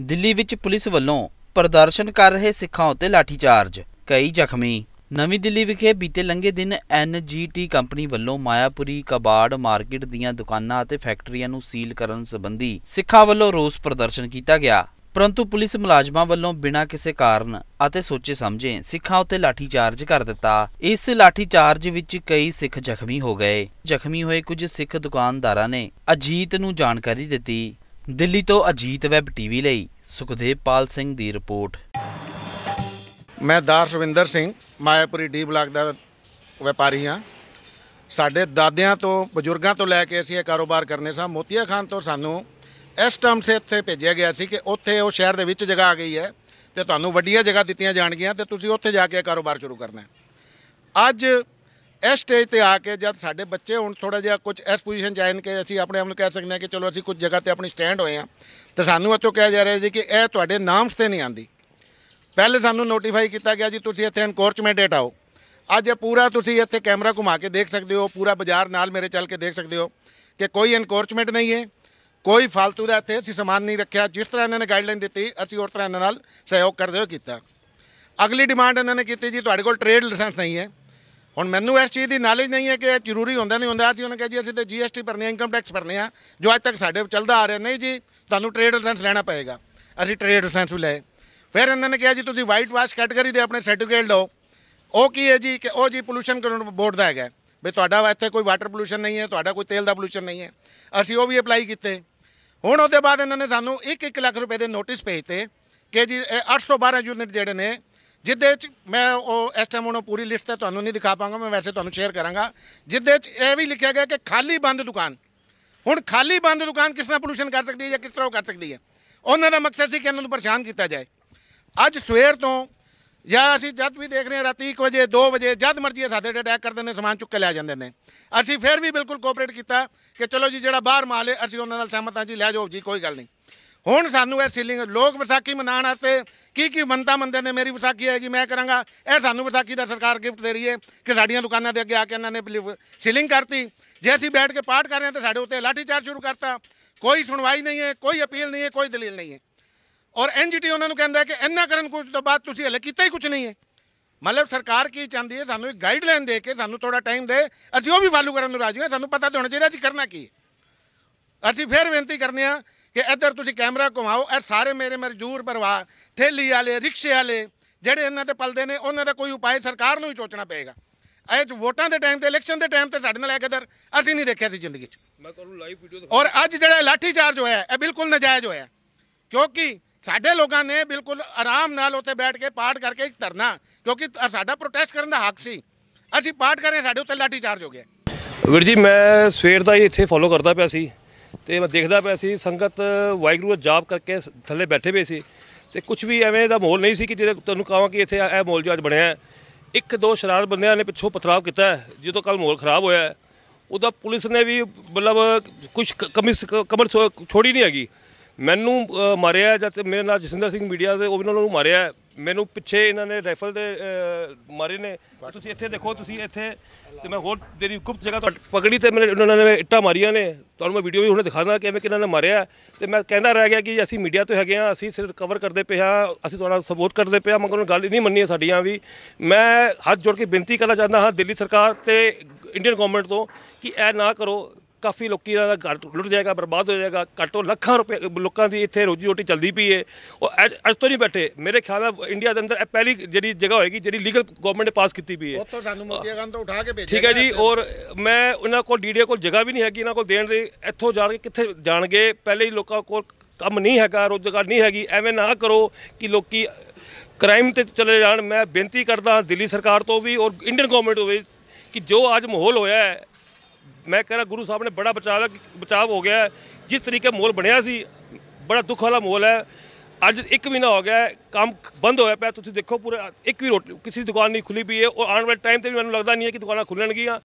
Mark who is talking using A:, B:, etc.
A: ਦਿੱਲੀ ਵਿੱਚ ਪੁਲਿਸ ਵੱਲੋਂ ਪ੍ਰਦਰਸ਼ਨ ਕਰ ਰਹੇ ਸਿੱਖਾਂ ਉੱਤੇ ਲਾਠੀਚਾਰਜ, ਕਈ ਜ਼ਖਮੀ। ਨਵੀਂ ਦਿੱਲੀ ਵਿਖੇ ਬੀਤੇ ਲੰਘੇ ਦਿਨ ਐਨਜੀਟੀ ਕੰਪਨੀ ਵੱਲੋਂ ਮਾਇਆਪੁਰੀ ਕਬਾੜ ਮਾਰਕੀਟ ਦੀਆਂ ਦੁਕਾਨਾਂ ਅਤੇ ਫੈਕਟਰੀਆਂ ਨੂੰ ਸੀਲ ਕਰਨ ਸੰਬੰਧੀ ਸਿੱਖਾਂ ਵੱਲੋਂ ਰੋਸ ਪ੍ਰਦਰਸ਼ਨ ਕੀਤਾ ਗਿਆ। ਪਰੰਤੂ ਪੁਲਿਸ ਮੁਲਾਜ਼ਮਾਂ ਵੱਲੋਂ ਬਿਨਾਂ ਕਿਸੇ ਕਾਰਨ ਅਤੇ ਸੋਚੇ ਸਮਝੇ ਸਿੱਖਾਂ ਉੱਤੇ ਲਾਠੀਚਾਰਜ ਕਰ ਦਿੱਤਾ। ਇਸ ਲਾਠੀਚਾਰਜ ਵਿੱਚ ਕਈ ਸਿੱਖ ਜ਼ਖਮੀ ਹੋ ਗਏ। ਜ਼ਖਮੀ ਹੋਏ ਕੁਝ ਸਿੱਖ ਦੁਕਾਨਦਾਰਾਂ ਨੇ ਅਜੀਤ ਨੂੰ ਜਾਣਕਾਰੀ ਦਿੱਤੀ। ਦਿੱਲੀ ਤੋਂ ਅਜੀਤ ਵੈਬ ਟੀਵੀ ਲਈ ਸੁਖਦੇਵ ਪਾਲ ਸਿੰਘ ਦੀ ਰਿਪੋਰਟ।
B: ਮੈਂ ਦਾਰ ਸੁਵਿੰਦਰ ਸਿੰਘ, ਮਾਇਆਪੁਰੀ ਡੀ ਬਲਾਕ ਦਾ ਵਪਾਰੀ ਹਾਂ। ਸਾਡੇ ਦਾਦਿਆਂ ਤੋਂ, ਬਜ਼ੁਰਗਾਂ ਤੋਂ ਲੈ ਕੇ ਅਸੀਂ ਇਹ ਕਾਰੋਬਾਰ ਕਰਨੇ ਸਾਂ। ਮੋਤੀਆ ਖਾਨ ਤੋਂ ਸਾਨੂੰ ਇਸ ਟਰਮ ਸੇ ਇੱਥੇ ਭੇਜਿਆ ਗਿਆ ਸੀ ਕਿ ਉੱਥੇ ਉਹ ਸ਼ਹਿਰ ਦੇ ਵਿੱਚ ਜਗ੍ਹਾ ਆ ਗਈ ਹੈ ਤੇ ਤੁਹਾਨੂੰ ਵੱਡੀਆਂ ਜਗ੍ਹਾ ਦਿੱਤੀਆਂ ਜਾਣਗੀਆਂ ਤੇ ਤੁਸੀਂ ਉੱਥੇ ਜਾ ਕੇ ਇਹ ਕਾਰੋਬਾਰ ਸ਼ੁਰੂ ਕਰਨਾ ਹੈ। ਅੱਜ ਇਸ ਸਟੇਜ ਤੇ ਆ ਕੇ ਜਦ ਸਾਡੇ ਬੱਚੇ ਹੁਣ ਥੋੜਾ ਜਿਹਾ ਕੁਝ ਇਸ ਪੋਜੀਸ਼ਨ ਚ ਆਏ ਕਿ ਅਸੀਂ ਆਪਣੇ ਆਪ ਨੂੰ ਕਹਿ ਸਕਦੇ ਹਾਂ ਕਿ ਚਲੋ ਅਸੀਂ ਕੁਝ ਜਗ੍ਹਾ ਤੇ ਆਪਣੀ ਸਟੈਂਡ ਹੋਏ ਆ ਤਾਂ ਸਾਨੂੰ ਇੱਥੋਂ ਕਿਹਾ ਜਾ ਰਿਹਾ ਜੀ ਕਿ ਇਹ ਤੁਹਾਡੇ ਨਾਮਸ ਤੇ ਨਹੀਂ ਆਂਦੀ ਪਹਿਲੇ ਸਾਨੂੰ ਨੋਟੀਫਾਈ ਕੀਤਾ ਗਿਆ ਜੀ, ਤੁਸੀਂ ਇੱਥੇ ਐਨਕੋਰਚਮੈਂਟ ਹਟਾਓ ਅੱਜ ਇਹ ਪੂਰਾ ਤੁਸੀਂ ਇੱਥੇ ਕੈਮਰਾ ਘੁਮਾ ਕੇ ਦੇਖ ਸਕਦੇ ਹੋ, ਪੂਰਾ ਬਾਜ਼ਾਰ ਨਾਲ ਮੇਰੇ ਚੱਲ ਕੇ ਦੇਖ ਸਕਦੇ ਹੋ ਕਿ ਕੋਈ ਐਨਕੋਰਚਮੈਂਟ ਨਹੀਂ ਹੈ। ਕੋਈ ਫालतू ਦਾ ਇੱਥੇ ਅਸੀਂ ਸਮਾਨ ਨਹੀਂ ਰੱਖਿਆ। ਜਿਸ ਤਰ੍ਹਾਂ ਇਹਨਾਂ ਨੇ ਗਾਈਡਲਾਈਨ ਦਿੱਤੀ, ਅਸੀਂ ਉਸ ਤਰ੍ਹਾਂ ਇਹਨਾਂ ਨਾਲ ਸਹਿਯੋਗ ਕਰਦੇ ਹੋਏ ਕੀਤਾ। ਅਗਲੀ ਡਿਮਾਂਡ ਇਹਨਾਂ ਨੇ ਕੀਤੀ ਜੀ, ਤੁਹਾਡੇ ਕੋਲ ਟ੍ਰੇਡ ਲਾਇਸੈਂਸ ਨਹੀਂ ਹੈ। ਹੁਣ ਮੈਨੂੰ ਇਸ ਚੀਜ਼ ਦੀ ਨੌਲੇਜ ਨਹੀਂ ਹੈ ਕਿ ਇਹ ਜ਼ਰੂਰੀ ਹੁੰਦਾ ਨਹੀਂ ਹੁੰਦਾ। ਅਸੀਂ ਉਹਨੇ ਕਿਹਾ ਜੀ, ਅਸੀਂ ਤੇ ਜੀਐਸਟੀ ਭਰਨੀ ਹੈ ਇਨਕਮ ਟੈਕਸ ਭਰਨੇ ਆ। ਜੋ ਅੱਜ ਤੱਕ ਸਾਡੇ ਚੱਲਦਾ ਆ ਰਿਹਾ, ਨਹੀਂ ਜੀ, ਤੁਹਾਨੂੰ ਟ੍ਰੇਡ ਲਾਇਸੈਂਸ ਲੈਣਾ ਪਏਗਾ। ਅਸੀਂ ਟ੍ਰੇਡ ਲਾਇਸੈਂਸ ਵੀ ਲਏ। ਫਿਰ ਇਹਨਾਂ ਨੇ ਕਿਹਾ ਜੀ, ਤੁਸੀਂ ਵਾਈਟ ਵਾਸ਼ ਕੈਟਾਗਰੀ ਦੇ ਆਪਣੇ ਸਰਟੀਫਿਕੇਟ ਲਓ। ਉਹ ਕੀ ਹੈ ਜੀ ਕਿ ਉਹ ਜੀ ਪੋਲੂਸ਼ਨ ਕੰਟਰੋਲ ਬੋਰਡ ਦਾ ਹੈਗਾ। ਵੀ ਤੁਹਾਡਾ ਇੱਥੇ ਕੋਈ ਵਾਟਰ ਪੋਲੂਸ਼ਨ ਨਹੀਂ ਹੈ, ਤੁਹਾਡਾ ਕੋਈ ਤੇਲ ਦਾ ਪੋਲੂਸ਼ਨ ਨਹੀਂ ਹੈ। ਅਸੀਂ ਉਹ ਵੀ ਅਪਲਾਈ ਕੀਤੇ। ਹੁਣ ਉਹਦੇ ਬਾਅਦ ਇਹਨਾਂ ਨੇ ਸਾਨੂੰ 1-1 ਲੱਖ ਰੁਪਏ ਦੇ ਨੋਟਿਸ ਭੇਜਤੇ ਕਿ ਜੀ, ਇਹ 812 ਯੂਨਿਟ ਜਿਹੜੇ ਨੇ ਜਿਹਦੇ ਚ ਮੈਂ ਉਹ ਇਸ ਟਾਈਮ ਉਹਨੂੰ ਪੂਰੀ ਲਿਸਟ ਤੇ ਤੁਹਾਨੂੰ ਨਹੀਂ ਦਿਖਾ ਪਾਵਾਂਗਾ ਮੈਂ ਵੈਸੇ ਤੁਹਾਨੂੰ ਸ਼ੇਅਰ ਕਰਾਂਗਾ। ਜਿਹਦੇ ਚ ਇਹ ਵੀ ਲਿਖਿਆ ਗਿਆ ਕਿ ਖਾਲੀ ਬੰਦ ਦੁਕਾਨ। ਹੁਣ ਖਾਲੀ ਬੰਦ ਦੁਕਾਨ ਕਿਸ ਤਰ੍ਹਾਂ ਪੋਲੂਸ਼ਨ ਕਰ ਸਕਦੀ ਹੈ ਜਾਂ ਕਿਸ ਤਰ੍ਹਾਂ ਉਹ ਕਰ ਸਕਦੀ ਹੈ? ਉਹਨਾਂ ਦਾ ਮਕਸਦ ਸੀ ਕਿ ਇਹਨਾਂ ਨੂੰ ਪਰੇਸ਼ਾਨ ਕੀਤਾ ਜਾਏ। ਅੱਜ ਸਵੇਰ ਤੋਂ ਜਾਂ ਅਸੀਂ ਜਦ ਵੀ ਦੇਖ ਰਹੇ ਹਾਂ ਰਾਤੀ 1 ਵਜੇ 2 ਵਜੇ, ਜਦ ਮਰਜ਼ੀ ਇਹ ਸਾਡੇ ਤੇ ਅਟੈਕ ਕਰਦੇ ਨੇ, ਸਮਾਨ ਚੁੱਕ ਕੇ ਲੈ ਜਾਂਦੇ ਨੇ। ਅਸੀਂ ਫਿਰ ਵੀ ਬਿਲਕੁਲ ਕੋਆਪਰੇਟ ਕੀਤਾ ਕਿ ਚਲੋ ਜੀ, ਜਿਹੜਾ ਬਾਹਰ ਮਾਲ ਹੈ, ਅਸੀਂ ਉਹਨਾਂ ਨਾਲ ਸਹਿਮਤ ਹਾਂ ਜੀ, ਲੈ ਜਾਓ ਜੀ, ਕੋਈ ਗੱਲ ਨਹੀਂ। ਹੁਣ ਸਾਨੂੰ ਇਹ ਸੀਲਿੰਗ ਲੋਕ ਵਿਸਾਖੀ ਮਨਾਉਣ ਵਾਸਤੇ ਕੀ ਕੀ ਮੰਨਤਾ ਮੰਨਦੇ ਨੇ, ਮੇਰੀ ਵਿਸਾਖੀ ਹੈਗੀ ਮੈਂ ਕਰਾਂਗਾ। ਇਹ ਸਾਨੂੰ ਵਿਸਾਖੀ ਦਾ ਸਰਕਾਰ ਗਿਫਟ ਦੇ ਰਹੀ ਹੈ ਕਿ ਸਾਡੀਆਂ ਦੁਕਾਨਾਂ ਦੇ ਅੱਗੇ ਆ ਕੇ ਇਹਨਾਂ ਨੇ ਸੀਲਿੰਗ ਕਰਤੀ। ਜੇ ਅਸੀਂ ਬੈਠ ਕੇ ਪਾਠ ਕਰ ਰਹੇ ਹਾਂ ਤਾਂ ਸਾਡੇ ਉੱਤੇ ਲਾਠੀਚਾਰਜ ਸ਼ੁਰੂ ਕਰਤਾ। ਕੋਈ ਸੁਣਵਾਈ ਨਹੀਂ ਹੈ, ਕੋਈ ਅਪੀਲ ਨਹੀਂ ਹੈ, ਕੋਈ ਦਲੀਲ ਨਹੀਂ ਹੈ। ਔਰ ਐਨਜੀਟੀ ਉਹਨਾਂ ਨੂੰ ਕਹਿੰਦਾ ਕਿ ਇੰਨਾ ਕਰਨ ਕੁਝ ਤੋਂ ਬਾਅਦ ਤੁਸੀਂ ਹਲੇ ਕੀਤਾ ਹੀ ਕੁਝ ਨਹੀਂ ਹੈ। ਮਤਲਬ ਸਰਕਾਰ ਕੀ ਚਾਹੁੰਦੀ ਹੈ, ਸਾਨੂੰ ਇੱਕ ਗਾਈਡਲਾਈਨ ਦੇ ਕੇ ਸਾਨੂੰ ਥੋੜਾ ਟਾਈਮ ਦੇ, ਅਸੀਂ ਉਹ ਵੀ ਫਾਲੋ ਕਰਨ ਨੂੰ ਰਾਜੀ ਹਾਂ। ਸਾਨੂੰ ਪਤਾ ਤਾਂ ਹੋਣਾ ਚਾਹੀਦਾ, ਅਸੀਂ ਕਰਨਾ ਕੀ ਹੈ। ਅਸੀਂ ਫਿਰ ਬੇਨਤੀ ਕਰਨੇ ਆ ਕਿ ਇੱਧਰ ਤੁਸੀਂ ਕੈਮਰਾ ਘੁਮਾਓ ਇਹ ਸਾਰੇ ਮੇਰੇ ਮਜ਼ਦੂਰ ਪਰਿਵਾਰ ਠੇਲੀ ਵਾਲੇ ਰਿਕਸ਼ੇ ਵਾਲੇ ਜਿਹੜੇ ਇਹਨਾਂ ਤੇ ਪਲਦੇ ਨੇ ਉਹਨਾਂ ਦਾ ਕੋਈ ਉਪਾਅ ਸਰਕਾਰ ਨੂੰ ਹੀ ਸੋਚਣਾ ਪਏਗਾ। ਇਹ 'ਚ ਵੋਟਾਂ ਦੇ ਟਾਈਮ ਤੇ ਇਲੈਕਸ਼ਨ ਦੇ ਟਾਈਮ ਤੇ ਸਾਡੇ ਨਾਲ ਇਹ ਕਦਰ ਅਸੀਂ ਨਹੀਂ ਦੇਖਿਆ ਸੀ ਜ਼ਿੰਦਗੀ 'ਚ।
C: ਮੈਂ ਤੁਹਾਨੂੰ ਲਾਈਵ ਵੀਡੀਓ
B: ਔਰ ਅੱਜ ਜਿਹੜਾ ਲਾਠੀ ਚਾਰਜ ਹੋਇਆ ਇਹ ਬਿਲਕੁਲ ਨਜਾਇਜ਼ ਹੋਇਆ। ਕਿਉਂਕਿ ਸਾਡੇ ਲੋਕਾਂ ਨੇ ਬਿਲਕੁਲ ਆਰਾਮ ਨਾਲ ਉੱਤੇ ਬੈਠ ਕੇ ਪਾਠ ਕਰਕੇ ਇੱਕ ਧਰਨਾ ਕਿਉਂਕਿ ਸਾਡਾ ਪ੍ਰੋਟੈਸਟ ਕਰਨ ਦਾ ਹੱਕ ਸੀ। ਅਸੀਂ ਪਾਠ ਕਰ ਰਹੇ ਸਾਡੇ ਉੱਤੇ ਲਾਠੀ ਚਾਰਜ ਹੋ ਗਿਆ।
C: ਵੀਰ ਜੀ ਮੈਂ ਸਵੇਰ ਦਾ ਹੀ ਇੱਥੇ ਫੋਲੋ ਕਰਦਾ ਪਿਆ ਸੀ। ਤੇ ਮੈਂ ਦੇਖਦਾ ਪਿਆ ਸੀ ਸੰਗਤ ਵਾਹਿਗੁਰੂ ਦਾ ਜਾਪ ਕਰਕੇ ਥੱਲੇ ਬੈਠੇ ਪਏ ਸੀ। ਤੇ ਕੁਝ ਵੀ ਐਵੇਂ ਦਾ ਮਾਹੌਲ ਨਹੀਂ ਸੀ ਕਿ ਜਿਹੜੇ ਤੁਹਾਨੂੰ ਕਹਾਂ ਕਿ ਇੱਥੇ ਇਹ ਮਾਹੌਲ ਜੋ ਅੱਜ ਬਣਿਆ ਇੱਕ ਦੋ ਸ਼ਰਾਰ ਬੰਦਿਆਂ ਨੇ ਪਿੱਛੋਂ ਪਥਰਾਵ ਕੀਤਾ ਜਦੋਂ ਕੱਲ ਮਾਹੌਲ ਖਰਾਬ ਹੋਇਆ ਹੈ, ਉਹਦਾ ਪੁਲਿਸ ਨੇ ਵੀ ਮਤਲਬ ਕੁਝ ਕਮੀ ਕਮਰ ਛੋ- ਛੋੜੀ ਨਹੀਂ ਹੈਗੀ। ਮੈਨੂੰ ਅ, ਮਾਰਿਆ ਜਦ ਮੇਰੇ ਨਾਲ ਜਸਿੰਦਰ ਸਿੰਘ ਮੀਡੀਆ ਦੇ ਉਹ ਵੀ ਉਹਨਾਂ ਨੂੰ ਮਾਰਿਆ। ਹੈ। ਮੈਨੂੰ ਪਿੱਛੇ ਇਹਨਾਂ ਨੇ ਰਾਈਫਲ ਦੇ ਅ, ਮਾਰੇ ਨੇ। ਤੁਸੀਂ ਇੱਥੇ ਦੇਖੋ ਤੁਸੀਂ ਇੱਥੇ ਤੇ ਮੈਂ ਹੋਰ ਤੇਰੀ ਗੁਪਤ ਜਗ੍ਹਾ ਤੋਂ ਪਕੜੀ ਤੇ ਮੇਰੇ ਉਹਨਾਂ ਨੇ ਇੱਟਾਂ ਮਾਰੀਆਂ ਨੇ। ਤੁਹਾਨੂੰ ਮੈਂ ਵੀਡੀਓ ਵੀ ਹੁਣੇ ਦਿਖਾ ਦਾਂ ਕਿਵੇਂ ਕਿਹਨਾਂ ਨੇ ਮਾਰਿਆ। ਤੇ ਮੈਂ ਕਹਿੰਦਾ ਰਹਿ ਗਿਆ ਕਿ ਅਸੀਂ ਮੀਡੀਆ ਤੋਂ ਹੈਗੇ ਆ ਅਸੀਂ ਸਿਰਫ ਕਵਰ ਕਰਦੇ ਪਏ ਹਾਂ ਅਸੀਂ ਤੁਹਾਡਾ ਸਪੋਰਟ ਕਰਦੇ ਪਏ ਹਾਂ ਮਗਰ ਉਹਨਾਂ ਗੱਲ ਹੀ ਨਹੀਂ ਮੰਨੀ ਹੈ ਸਾਡੀਆਂ ਵੀ। ਮੈਂ ਹੱਥ ਜੋੜ ਕੇ ਬੇਨਤੀ ਕਰਨਾ ਚਾਹੁੰਦਾ ਹਾਂ ਦਿੱਲੀ ਸਰਕਾਰ ਤੇ ਇੰਡੀਅਨ ਗਵਰਨਮੈਂਟ ਤੋਂ ਕਿ ਇਹ ਨਾ ਕਰੋ। ਕਾਫੀ ਲੋਕੀ ਦਾ ਘਰ ਲੁੱਟ ਜਾਏਗਾ ਬਰਬਾਦ ਹੋ ਜਾਏਗਾ ਘੱਟੋ ਲੱਖਾਂ ਰੁਪਏ ਲੋਕਾਂ ਦੀ ਇੱਥੇ ਰੋਜੀ ਰੋਟੀ ਚੱਲਦੀ ਪਈ ਹੈ ਉਹ ਅੱਜ ਅੱਜ ਤੋਂ ਨਹੀਂ ਬੈਠੇ। ਮੇਰੇ ਖਿਆਲ ਨਾਲ ਇੰਡੀਆ ਦੇ ਅੰਦਰ ਇਹ ਪਹਿਲੀ ਜਿਹੜੀ ਜਗ੍ਹਾ ਹੋਏਗੀ ਜਿਹੜੀ ਲੀਗਲ ਗਵਰਨਮੈਂਟ ਨੇ ਪਾਸ ਕੀਤੀ ਪਈ ਹੈ
B: ਉੱਥੋਂ ਸਾਨੂੰ ਮੋਤੀਆਗੰਜ ਤੋਂ ਉਠਾ ਕੇ ਭੇਜਿਆ
C: ਠੀਕ ਹੈ ਜੀ। ਔਰ ਮੈਂ ਉਹਨਾਂ ਕੋਲ ਡੀਡੀਓ ਕੋਲ ਜਗ੍ਹਾ ਵੀ ਨਹੀਂ ਹੈਗੀ ਇਹਨਾਂ ਕੋਲ ਦੇਣ ਦੀ। ਇੱਥੋਂ ਜਾਣ ਕੇ ਕਿੱਥੇ ਜਾਣਗੇ? ਪਹਿਲੇ ਹੀ ਲੋਕਾਂ ਕੋਲ ਕੰਮ ਨਹੀਂ ਹੈਗਾ ਰੋਜ਼ਗਾਰ ਨਹੀਂ ਹੈਗੀ। ਐਵੇਂ ਨਾ ਕਰੋ ਕਿ ਲੋਕੀ ਕ੍ਰਾਈਮ ਤੇ ਚਲੇ ਜਾਣ। ਮੈਂ ਬੇਨਤੀ ਕਰਦਾ ਦਿੱਲੀ ਸਰਕਾਰ ਤੋਂ ਵੀ ਔਰ ਇੰਡੀਅਨ ਗਵਰਨਮੈਂਟ ਤੋਂ ਵੀ ਕਿ ਜੋ ਅੱਜ ਮਾਹੌਲ ਹੋਇਆ ਹੈ ਮੈਂ ਕਹਿੰਦਾ ਗੁਰੂ ਸਾਹਿਬ ਨੇ ਬੜਾ ਬਚਾਅ ਬਚਾਅ ਹੋ ਗਿਆ ਜਿਸ ਤਰੀਕੇ ਮੋਲ ਬਣਿਆ ਸੀ, ਬੜਾ ਦੁੱਖ ਵਾਲਾ ਮੋਲ ਹੈ। ਅੱਜ ਇੱਕ ਮਹੀਨਾ ਹੋ ਗਿਆ ਕੰਮ ਬੰਦ ਹੋਇਆ ਪਿਆ। ਤੁਸੀਂ ਦੇਖੋ ਪੂਰਾ ਇੱਕ ਵੀ ਰੋਟੀ, ਕਿਸੇ ਦੀ ਦੁਕਾਨ ਨਹੀਂ ਖੁੱਲੀ ਪਈ ਹੈ। ਔਰ ਆਉਣ ਵਾਲੇ ਟਾਈਮ ਤੇ ਵੀ ਮੈਨੂੰ ਲੱਗਦਾ ਨਹੀਂ ਹੈ ਕਿ ਦੁਕਾਨਾਂ ਖੁੱਲਣਗੀਆਂ।